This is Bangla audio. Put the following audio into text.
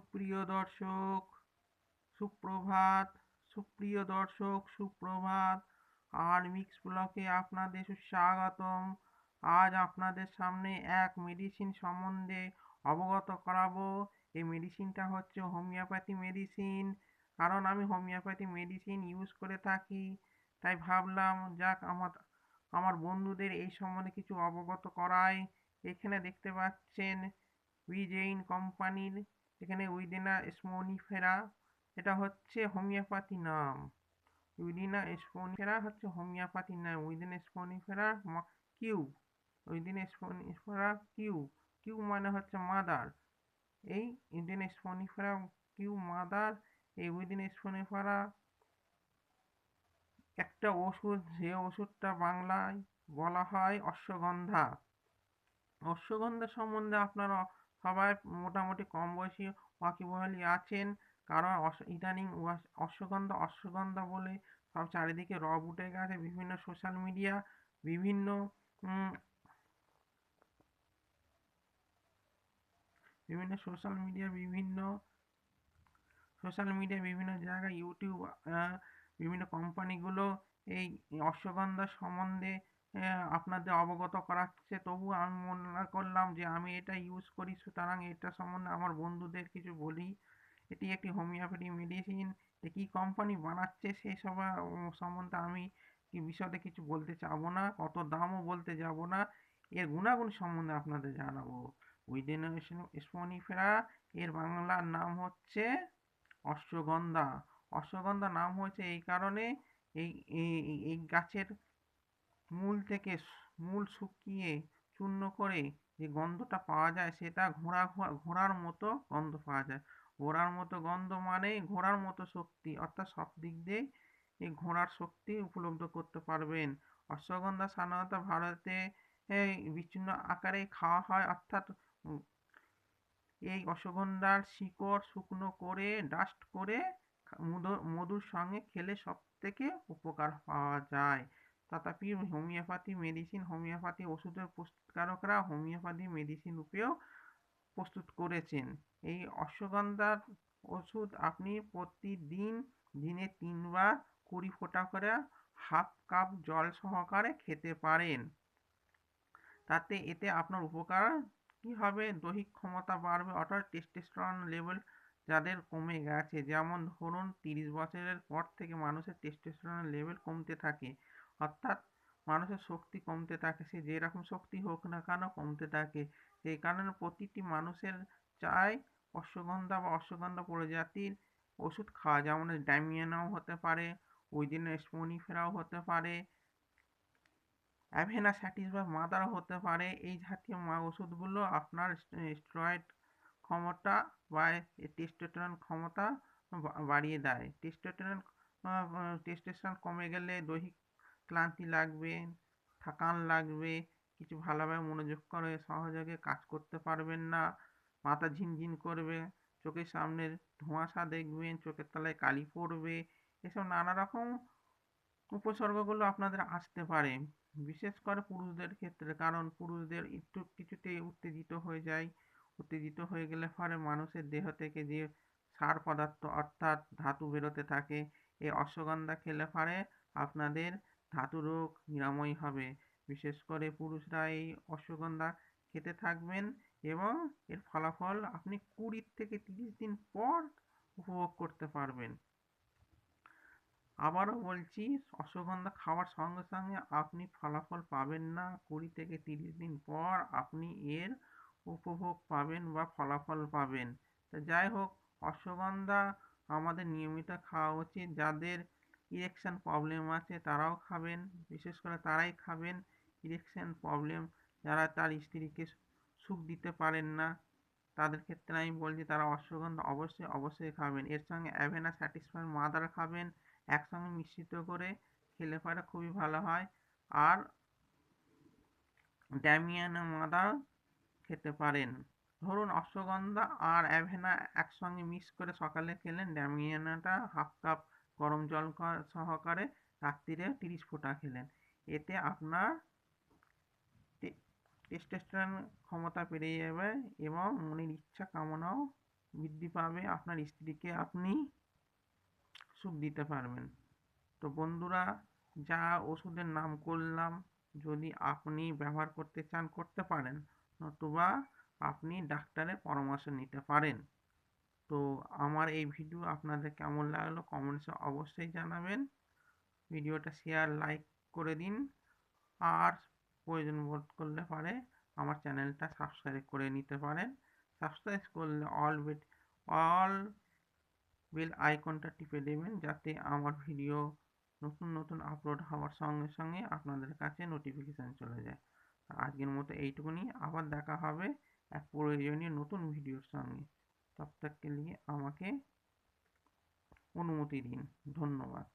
সুপ্রিয় দর্শক, সুপ্রভাত, সুপ্রিয় দর্শক, সুপ্রভাত। আর মিক্স ব্লকে আপনাদের সুস্বাগতম। আজ আপনাদের সামনে এক মেডিসিন সম্বন্ধে অবগত করাবো। এই মেডিসিনটা হচ্ছে হোমিওপ্যাথি মেডিসিন কারণ আমি হোমিওপ্যাথি মেডিসিন ইউজ করে থাকি, তাই ভাবলাম যাক আমার আমার বন্ধুদের এই সম্বন্ধে কিছু অবগত করাই। এখানে দেখতে পাচ্ছেন উইজেইন কোম্পানির এখানে উইদিনা স্মোনিফেরা এটা হচ্ছে হোমিওপ্যাথি নাম। উইদিনা স্পোনিফেরা হচ্ছে হোমিওপ্যাথি নাম। উইদিন স্পোনিফেরা কিউ। উইদিন স্পোনিফেরা কিউ। কিউ মানে হচ্ছে মাদার। এই ইউদিন স্পোনিফেরা কিউ মাদার, এই উইদিন স্পোনিফেরা একটা ওষুধ, যে ওষুধটা বাংলায় বলা হয় অশ্বগন্ধা। অশ্বগন্ধা সম্বন্ধে আপনারা সবাই মোটামুটি কম বয়সী ওয়াকিবহালি আছেন। কারণ ইদানিং অশ্বগন্ধা অশ্বগন্ধা বলে সব চারিদিকে রব উঠে গেছে বিভিন্ন সোশ্যাল মিডিয়া, বিভিন্ন বিভিন্ন সোশ্যাল মিডিয়া, বিভিন্ন সোশ্যাল মিডিয়া, বিভিন্ন জায়গায় ইউটিউব বিভিন্ন কোম্পানিগুলো এই অশ্বগন্ধা সম্বন্ধে আপনাদের অবগত করাচ্ছে। তবু আমি মনে করলাম যে, আমি এটা ইউজ করি। সুতরাং এটা সম্বন্ধে আমার বন্ধুদের কিছু বলি। এটি একটি হোমিওপ্যাথি মেডিসিন কী কোম্পানি বানাচ্ছে সেই সব সম্বন্ধে আমি কি বিশদে কিছু বলতে চাবো না, কত দামও বলতে যাব না। এর গুণাগুণ সম্বন্ধে আপনাদের জানাব। উইদিন স্পনিফেরা এর বাংলার নাম হচ্ছে অশ্বগন্ধা। অশ্বগন্ধা নাম হয়েছে এই কারণে এই এই গাছের মূল থেকে মূল শুকিয়ে চূর্ণ করে যে গন্ধটা পাওয়া যায়, সেটা ঘোড়া ঘোড়া, ঘোড়ার মতো গন্ধ পাওয়া যায়। ঘোড়ার মতো গন্ধ মানে ঘোড়ার মতো শক্তি, অর্থাৎ সব দিক দিয়ে এই ঘোড়ার শক্তি উপলব্ধ করতে পারবেন। অশ্বগন্ধা সাধারণত ভারতে বিচ্ছিন্ন আকারে খাওয়া হয়, অর্থাৎ এই অশ্বগন্ধার শিকড় শুকনো করে ডাস্ট করে মধু, মধুর সঙ্গে খেলে সব থেকে উপকার পাওয়া যায়। তথাপি হোমিওপ্যাথি মেডিসিন, হোমিওপ্যাথি ওষুধের প্রস্তুতকারকরা হোমিওপ্যাথি মেডিসিন রূপেও প্রস্তুত করেছেন। এই অশ্বগন্ধার ওষুধ আপনি প্রতিদিন দিনে তিনবার কুড়ি ফোঁটা করে হাফ কাপ জল সহকারে খেতে পারেন। তাতে এতে আপনার উপকার কী হবে? দৈহিক ক্ষমতা বাড়বে, অর্থাৎ টেস্টোস্টেরন লেভেল যাদের কমে গেছে। যেমন ধরুন, তিরিশ বছরের পর থেকে মানুষের টেস্টোস্টেরন লেভেল কমতে থাকে। অর্থাৎ মানুষের শক্তি কমতে থাকে, সে যেরকম শক্তি হোক না কেন কমতে থাকে। সেই কারণে প্রতিটি মানুষের চাই অশ্বগন্ধা বা অশ্বগন্ধা প্রজাতির ওষুধ খাওয়া। যেমন ডাইমিয়ানাও হতে পারে উইদিন স্পোনিফেরাও হতে পারে অ্যাভেনা স্যাটিস বা মাদারও হতে পারে। এই জাতীয় মা ওষুধগুলো আপনার স্টেরয়েড ক্ষমতা বা টেস্টোস্টেরন ক্ষমতা বাড়িয়ে দেয়। টেস্টোস্টেরন টেস্টোস্টেরন কমে গেলে দৈহিক ক্লান্তি লাগবে, থাকান লাগবে, কিছু ভালোভাবে মনোযোগ করে সহযোগে কাজ করতে পারবেন না। মাথা ঝিনঝিন করবে, চোখের সামনের ধোঁয়াশা দেখবেন, চোখের তলায় কালি পড়বে। এসব নানা রকম উপসর্গগুলো আপনাদের আসতে পারে। বিশেষ করে পুরুষদের ক্ষেত্রে, কারণ পুরুষদের একটু কিছুতেই উত্তেজিত হয়ে যায়। উত্তেজিত হয়ে গেলে পরে মানুষের দেহ থেকে যে সার পদার্থ, অর্থাৎ ধাতু বেরোতে থাকে, এই অশ্বগন্ধা খেলে পরে আপনাদের ধাতু রোগ নিরাময় হবে। বিশেষ করে পুরুষরা এই অশ্বগন্ধা খেতে থাকবেন এবং এর ফলাফল আপনি কুড়ি থেকে তিরিশ দিন পর উপভোগ করতে পারবেন। আবারও বলছি, অশ্বগন্ধা খাওয়ার সঙ্গে সঙ্গে আপনি ফলাফল পাবেন না। কুড়ি থেকে তিরিশ দিন পর আপনি এর উপভোগ পাবেন বা ফলাফল পাবেন। তা যাই হোক, অশ্বগন্ধা আমাদের নিয়মিত খাওয়া উচিত। যাদের ইরেকশান প্রবলেম আছে, তারাও খাবেন, বিশেষ করে তারাই খাবেন ইরেকশান প্রবলেম যারা তার স্ত্রীকে সুখ দিতে পারেন না, তাদের ক্ষেত্রে আমি বলছি তারা অশ্বগন্ধা অবশ্যই অবশ্যই খাবেন। এর সঙ্গে অ্যাভেনা স্যাটিসফাই মাদার খাবেন, একসঙ্গে মিশ্রিত করে খেলে পরে খুবই ভালো হয়। আর ড্যামিয়ানা মাদা খেতে পারেন। ধরুন অশ্বগন্ধা আর অ্যাভেনা একসঙ্গে মিক্স করে সকালে খেলেন, ড্যামিয়ানাটা হাফ কাপ গরম জল সহকারে রাত্রিরে তিরিশ ফোঁটা খেলেন। এতে আপনার টেস্টোস্টেরন ক্ষমতা বেড়ে যাবে এবং মনের ইচ্ছা কামনাও বৃদ্ধি পাবে, আপনার স্ত্রীকে আপনি সুখ দিতে পারবেন। তো বন্ধুরা, যা ওষুধের নাম করলাম, যদি আপনি ব্যবহার করতে চান, করতে পারেন, নতুবা আপনি ডাক্তারের পরামর্শ নিতে পারেন। তো আমার এই ভিডিও আপনাদের কেমন লাগল কমেন্টসে অবশ্যই জানাবেন। ভিডিওটা শেয়ার লাইক করে দিন। আর প্রয়োজন বোধ করলে পারে আমার চ্যানেলটা সাবস্ক্রাইব করে নিতে পারেন। সাবস্ক্রাইব করলে অল বেট অল বেল আইকনটা টিপে দেবেন যাতে আমার ভিডিও নতুন নতুন আপলোড হওয়ার সঙ্গে সঙ্গে আপনাদের কাছে নোটিফিকেশান চলে যায়। আজকের মতো এইটুকুনি। আবার দেখা হবে এক প্রয়োজনীয় নতুন ভিডিওর সঙ্গে। তব তক কে আমাকে অনুমতি দিন। ধন্যবাদ।